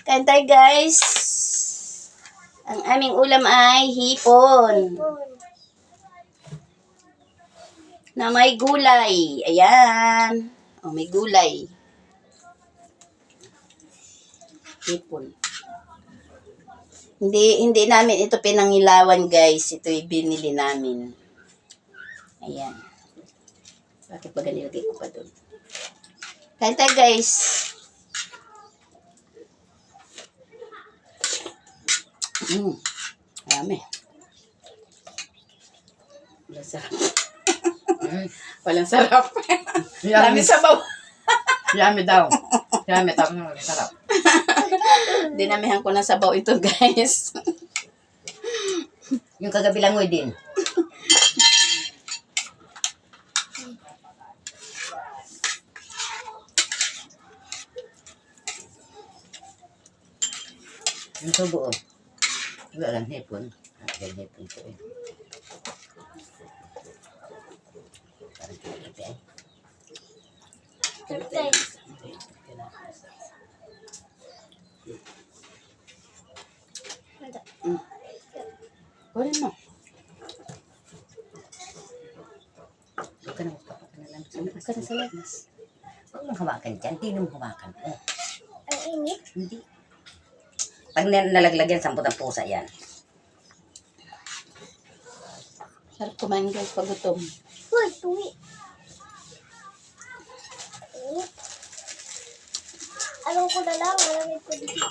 Kain tayo guys. Ang aming ulam ay hipon. Na may gulay. Ayan. O, may gulay. Hipon. Hindi, hindi namin ito pinangilawan guys. Ito binili namin. Ayan. Bakit ba ganilagay ko pa doon? Kain tayo guys. Mm. Marami. Walang sarap. Walang sarap. Dami sabaw. Yummy daw. Yummy, tapos na sarap. Dinamihan ko ng sabaw ito, guys. Yung kagabilang mo din. Yung tubo, oh. Wala lang hipon. Ah, may hipon ko eh. Parang kagabi eh. Kunin mo. Huwag ka na magpapaka na lang. Huwag ka na sa labas. Huwag mong hawakan dyan. Hindi mo hawakan. Oh, Ang init. hindi. Pag nal- nalaglag yan, samput ang pusa yan. Sarap kumain, guys, pag gutom. Uy, tuwi. Alam ko na lang, malamig ko dito.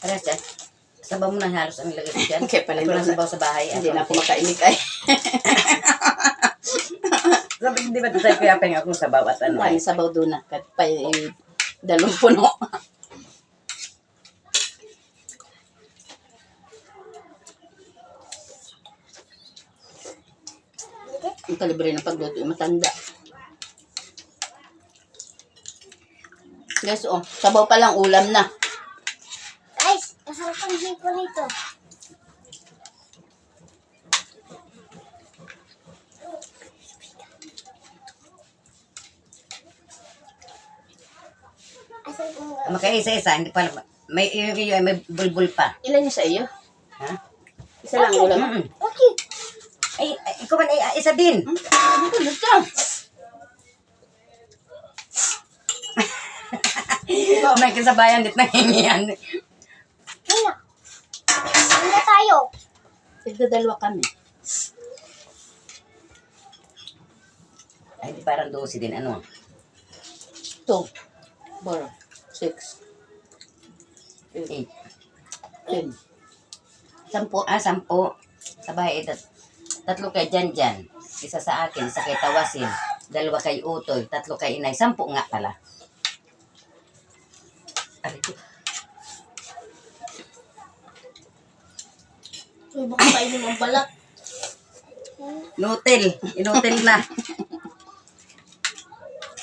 Pares dyan. Sabaw mo na halos ang ilagay ko dyan. Okay pala, Ako hindi lang sabaw sa bahay. Hindi na ako makainig ay. Sabi, hindi ba ito tayo kaya penga akong sabaw at ano ay. sabaw doon na. Kahit pa eh, dalawang puno. Ang kalibre ng pagluto, yung matanda. Guys, oh, sabaw pa lang ulam na. Guys, masarap ang hipon nito. Makaisa-isa, hindi pa may yung iyo ay may bulbul pa. Ilan yung sa iyo? Ha? Isa lang ulam. Mm. Okay. Ikaw man ay ay, isa din. Ko, ka? May kasabayan dit nangingian. Kaya. Ano tayo? Tigdadalwa kami. Ay, di parang dosi din ano. Two, four, six, Eight. ten. Sampo, ah, sampo. Sa bahay, tat, tatlo kay Jan Jan. Isa sa akin, isa kay Tawasin. Dalawa kay Utoy, tatlo kay Inay. Sampo nga pala. Aray ko. Uy, baka kainin ang balat. Inutil. Inutil na.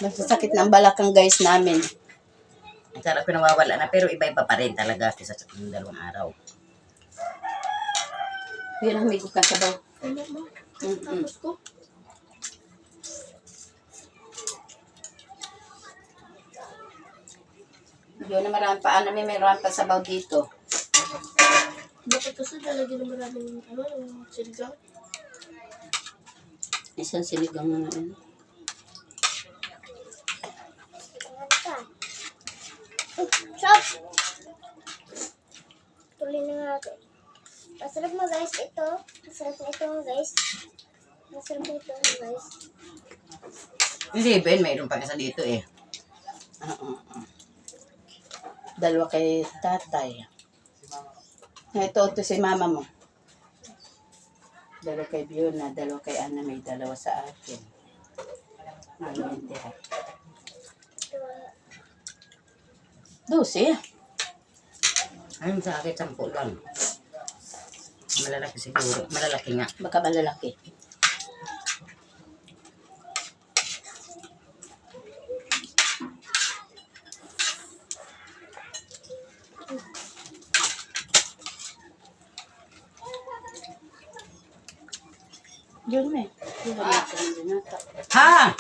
Masasakit ng balakang guys namin. Ang sarap ko nawawala na, pero iba-iba pa rin talaga sa sa dalawang araw. Yun ang higop ka sabaw. Ano mo? Tapos ko? Yun na marami pa. Ano may meron pa sabaw dito. Bakit kasi lalagyan ng maraming ano, yung siligang? Isang sinigang na ano. Chop! Tuloy na nga natin. Masarap mo guys ito. Masarap na ito guys. Masarap na ito guys. Hindi, Ben, mayroon pa kasi dito eh. Oo. Dalawa kay tatay. Ito, ito si mama mo. Dalawa kay Biona, dalawa kay Ana, may dalawa sa akin. Ngayon, tira. Dosi. Ayun sa akin, sampo lang. Malalaki siguro. Malalaki nga. Baka malalaki. Eh. Yun na. Ha!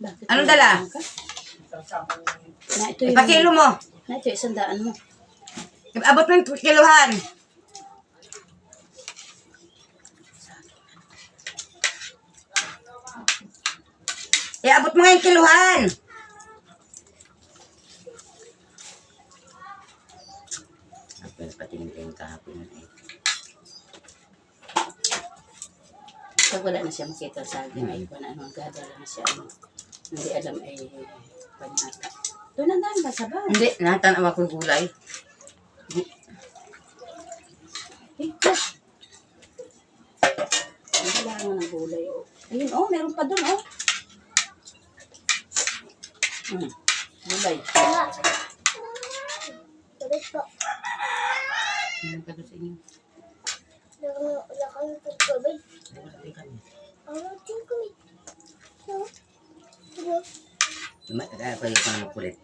Bakit Anong dala? Na, ito yung... Ipakilo mo. Na, ito isang daan mo. Abot mo yung kiluhan. Iabot mo nga yung kiluhan. Yung patingin kayo kahapon eh. Pag wala na siya makita sa akin, ay kung ano, gadala na siya. Ano, hindi alam ay panyata. Doon ang daan ba sa ba? Hindi, natanaw ako yung gulay. Ito. Ang kailangan ng gulay. Oh. Ayun, oh, meron pa doon, oh. Hmm. Gulay. Tulis po. Ano ka doon sa inyo? Wala wala kami pagkabay. Wala. Ano, tingin kami. No? Ano? Ma- Kaya pa naman kulit.